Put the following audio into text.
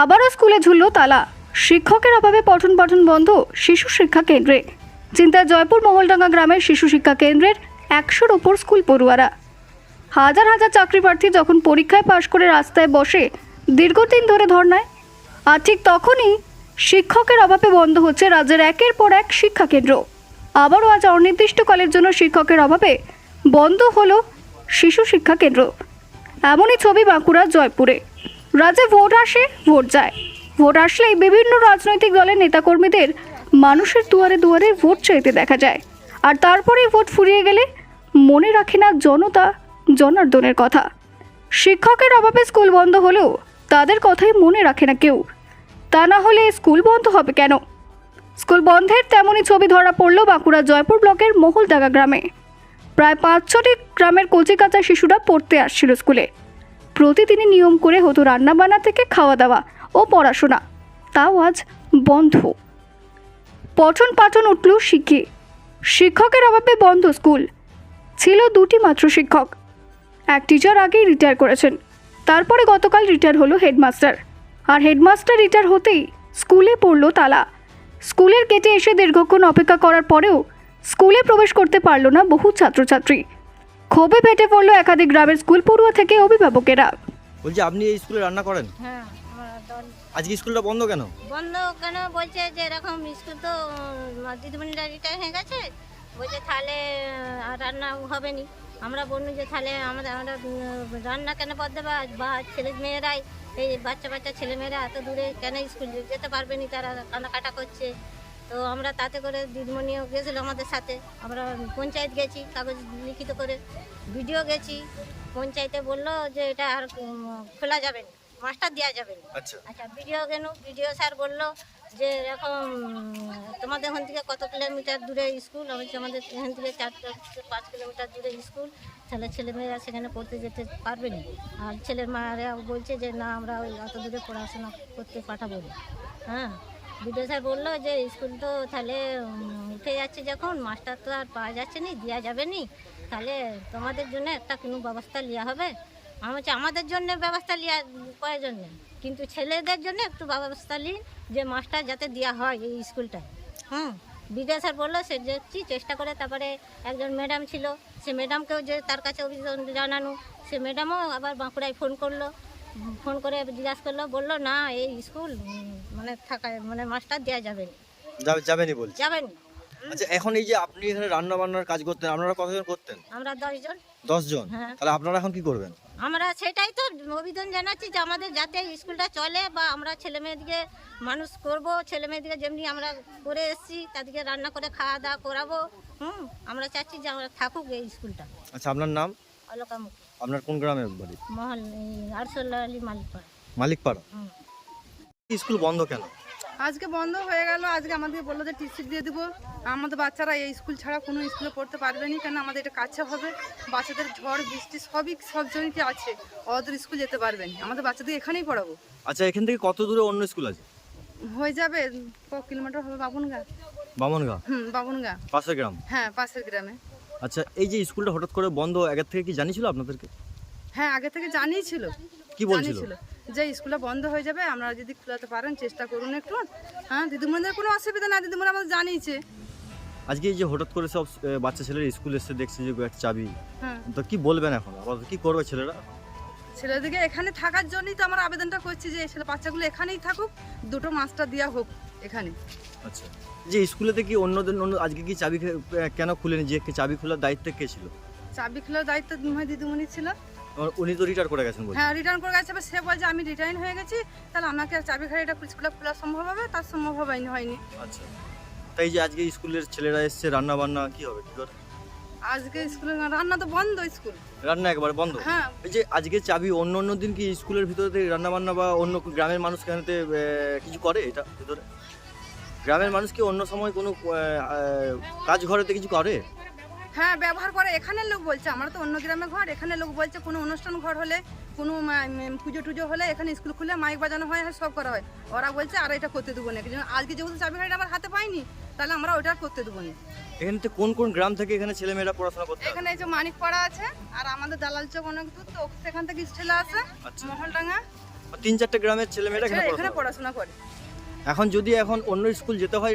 আবারও স্কুলে ঝুলল তালা। শিক্ষকের অভাবে পঠন পাঠন বন্ধ শিশু শিক্ষা কেন্দ্রে। চিন্তায় জয়পুর মহলডাঙ্গা গ্রামের শিশু শিক্ষা কেন্দ্রের একশোর ওপর স্কুল পড়ুয়ারা। হাজার হাজার চাকরি প্রার্থী যখন পরীক্ষায় পাশ করে রাস্তায় বসে দীর্ঘদিন ধরে ধর্নায়, আর ঠিক তখনই শিক্ষকের অভাবে বন্ধ হচ্ছে রাজ্যের একের পর এক শিক্ষা কেন্দ্র। আবারও আজ অনির্দিষ্টকালের জন্য শিক্ষকের অভাবে বন্ধ হলো শিশু শিক্ষা কেন্দ্র। এমনই ছবি বাঁকুড়ার জয়পুরে। রাজ্যে ভোট আসে, ভোট যায়। ভোট আসলেই বিভিন্ন রাজনৈতিক দলের নেতাকর্মীদের মানুষের দুয়ারে দুয়ারে ভোট চাইতে দেখা যায়। আর তারপরে ভোট ফুরিয়ে গেলে মনে রাখে না জনতা, জনার্দনের কথা। শিক্ষকের অভাবে স্কুল বন্ধ হলেও তাদের কথাই মনে রাখে না কেউ। তা না হলে স্কুল বন্ধ হবে কেন? স্কুল বন্ধের তেমনই ছবি ধরা পড়ল বাঁকুড়া জয়পুর ব্লকের মহলদাগা গ্রামে। প্রায় পাঁচ ছটি গ্রামের কচিকাঁচা শিশুরা পড়তে আসছিল স্কুলে। প্রতিদিনই নিয়ম করে হতো রান্নাবান্না থেকে খাওয়া দাওয়া ও পড়াশোনা। তাও আজ বন্ধ। পঠন পাঠন উঠল শিখে। শিক্ষকের অভাবে বন্ধ স্কুল। ছিল দুটি মাত্র শিক্ষক। এক টিচার আগেই রিটায়ার করেছেন। তারপরে গতকাল রিটায়ার হলো হেডমাস্টার আর হেডমাস্টার রিটায়ার হতেই স্কুলে পড়ল তালা। স্কুলের গেটে এসে দীর্ঘক্ষণ অপেক্ষা করার পরেও স্কুলে প্রবেশ করতে পারল না বহু ছাত্রছাত্রী। ক্ষোভে ফেটে পড়ল একাধিক গ্রামের স্কুল পড়ুয়া থেকে অভিভাবকেরা। বলছি আপনি এই স্কুলে রান্না করেন? হ্যাঁ আমার আজকে স্কুলটা বন্ধ কেন? বন্ধ কেন? বলছে যে এরকম স্কুল তো দিদিমণিরা রিটায়ার হয়ে গেছে। বলছে তাহলে আর রান্না হবে নি আমরা বললু যে তাহলে আমাদের আমরা রান্না কেন পদ দেবা বা ছেলে মেয়েরাই এই বাচ্চা বাচ্চা ছেলে মেয়েরা এত দূরে কেন স্কুল যেতে পারবে নি? তারা কান্নাকাটা করছে। তো আমরা তাতে করে দিদিমণিও গেছিল আমাদের সাথে। আমরা পঞ্চায়েত গেছি কাগজ লিখিত করে ভিডিও গেছি। পঞ্চায়েতে বলল যে এটা আর খোলা যাবে না মাস্টার দেওয়া যাবে না। আচ্ছা। আচ্ছা ভিডিও গেল ভিডিও স্যার বলল যে এরকম তোমাদের এখান থেকে কত কিলোমিটার দূরে স্কুল? বলছি, আমাদের এখান থেকে চার পাঁচ কিলোমিটার দূরে স্কুল। তাহলে ছেলেমেয়েরা সেখানে পড়তে যেতে পারবে না। আর ছেলের মায়েরা বলছে যে না আমরা ওই অত দূরে পড়াশোনা করতে পাঠাবো না। হ্যাঁ? ভিডিও স্যার বলল যে স্কুল তো তাহলে উঠে যাচ্ছে যখন, মাস্টার তো আর পাওয়া যাচ্ছে নি, দেওয়া যাবে নি। তাহলে তোমাদের জন্য একটা কোনো ব্যবস্থা নেওয়া হবে। আমি বলছি, আমাদের জন্য ব্যবস্থা নেওয়া প্রয়োজন নেই কিন্তু ছেলেদের জন্য একটু ব্যবস্থা নিন যে মাস্টার যাতে দেওয়া হয় এই স্কুলটায় হুম বিদ্যা স্যার বলল, সে দেখছি, চেষ্টা করে। তারপরে একজন ম্যাডাম ছিল, সে ম্যাডামকেও যে তার কাছে অভিযোগ জানানো, সে ম্যাডামও আবার বাঁকুড়ায় ফোন করল। ফোন করে জিজ্ঞাসা করল বলল না এই স্কুল মানে থাকা মানে মাস্টার দেওয়া যাবে না। যাবে যাবেনি বলছি? যাবে না। আচ্ছা এখন এই যে আপনি এখানে রান্না বান্নার কাজ করতেন আপনারা কতজন করতেন? আমরা দশজন দশ জন? হ্যাঁ। তাহলে আপনারা এখন কি করবেন? আমরা সেটাই তো অভিযান জানাচ্ছি যে আমাদের যাতে স্কুলটা চলে বা আমরা ছেলে মেয়েদিকে মানুষ করব ছেলে মেয়েদিকে যেমনি আমরা করে এসেছি তাদেরকে রান্না করে খাওয়া দাওয়া করাবো। হুম আমরা চাচ্ছি যে আমরা থাকুক এই স্কুলটা। আচ্ছা আপনার নাম? অলকামুখ আপনার কোন গ্রামের বাড়ি? মহল আরসোল্লা আলী মালিকপাড়া। মালিকপাড়া? স্কুল বন্ধ কেন? আজকে বন্ধ হয়ে গেল আজকে আমাদেরকে বলল যে টিসি দিয়ে দিব। আমাদের বাচ্চারা এই স্কুল ছাড়া কোনো স্কুলে পড়তে পারবে না কেন আমাদের এটা কাছে হবে? বাচ্চাদের ঝড় বৃষ্টি সবই সব জমিতে আছে। ওদের স্কুল যেতে পারবেন আমাদের বাচ্চাদের এখানেই পড়াবো। আচ্ছা এখান থেকে কত দূরে অন্য স্কুল আছে? হয়ে যাবে ক কিলোমিটার হবে বাবুনগা বামনগাঁ? হুম বাবুনগা পাশের গ্রাম? হ্যাঁ পাশের গ্রামে। আচ্ছা এই যে স্কুলটা হঠাৎ করে বন্ধ আগের থেকে কি জানিয়েছিল আপনাদেরকে? হ্যাঁ আগে থেকে জানিয়েছিল। কি বলছিল? যে স্কুলটা বন্ধ হয়ে যাবে আপনারা যদি খোলাতে পারেন চেষ্টা করুন একটু। হ্যাঁ দিদিমণিদের কোনো অসুবিধা না দিদিমণি আমাদের জানিয়েছে। আজকে এই যে হঠাৎ করে সব বাচ্চা ছেলেরা স্কুল এসে দেখছে যে একটা চাবি। হ্যাঁ। তো কি বলবেন এখন? আপাতত কি করবে ছেলেরা? ছেলেদেরকে এখানে থাকার জন্যই তো আমরা আবেদনটা করছি যে ছেলে বাচ্চাগুলো এখানেই থাকুক দুটো মাস্টার দেওয়া হোক। এখানে। আচ্ছা। যে স্কুলেতে কি অন্যদের অন্য আজকে কি চাবি কেন খুলেনি? যে কে চাবি খোলার দায়িত্ব কে ছিল? চাবি খোলার দায়িত্ব দিদিমণি ছিল। উনি তো রিটার্ন করে গেছেন হ্যাঁ রিটার্ন করে গেছে এবার সে বলছে আমি রিটার্ন হয়ে গেছি তাহলে আমাকে আর চাবি খাড়িটা স্কুলে খোলা সম্ভব হবে? তার সম্ভব হয়নি হয়নি। আচ্ছা। তাই যে আজকে স্কুলের ছেলেরা এসছে রান্না বান্না কি হবে? কি করে? আজকে স্কুলে রান্না তো বন্ধ স্কুল। রান্না একবার বন্ধ? হ্যাঁ। এই যে আজকে চাবি অন্য অন্য দিন কি স্কুলের ভিতরে রান্না বান্না বা অন্য গ্রামের মানুষ কেনতে কিছু করে এটা ভিতরে? গ্রামের মানুষ কি অন্য সময় কোনো কাজ ঘরেতে কিছু করে? হ্যাঁ ব্যবহার করে। এখানের লোক বলছে আমরা তো অন্য গ্রামে ঘর এখানে লোক বলছে কোনো অনুষ্ঠান ঘর হলে কোনো পুজো টুজো হলে এখানে স্কুল খুলে মাইক বাজানো হয় আর সব করা হয়। ওরা বলছে আর এটা করতে দেবো না। আজকে যেহেতু চাবি খাড়িটা আমার হাতে পাইনি তাহলে আমরা ওটা করতে দেবো না। এখানে কোন কোন গ্রাম থেকে এখানে ছেলেমেয়েরা পড়াশোনা করতে এখানে এই যে মানিকপাড়া আছে আর আমাদের দালাল চক অনেক দূর তো সেখান থেকে স্টেলা আছে আচ্ছা। মহলডাঙ্গা। তিন চারটে গ্রামের ছেলেমেয়েরা এখানে পড়াশোনা করে। এখন যদি এখন অন্য স্কুল যেতে হয়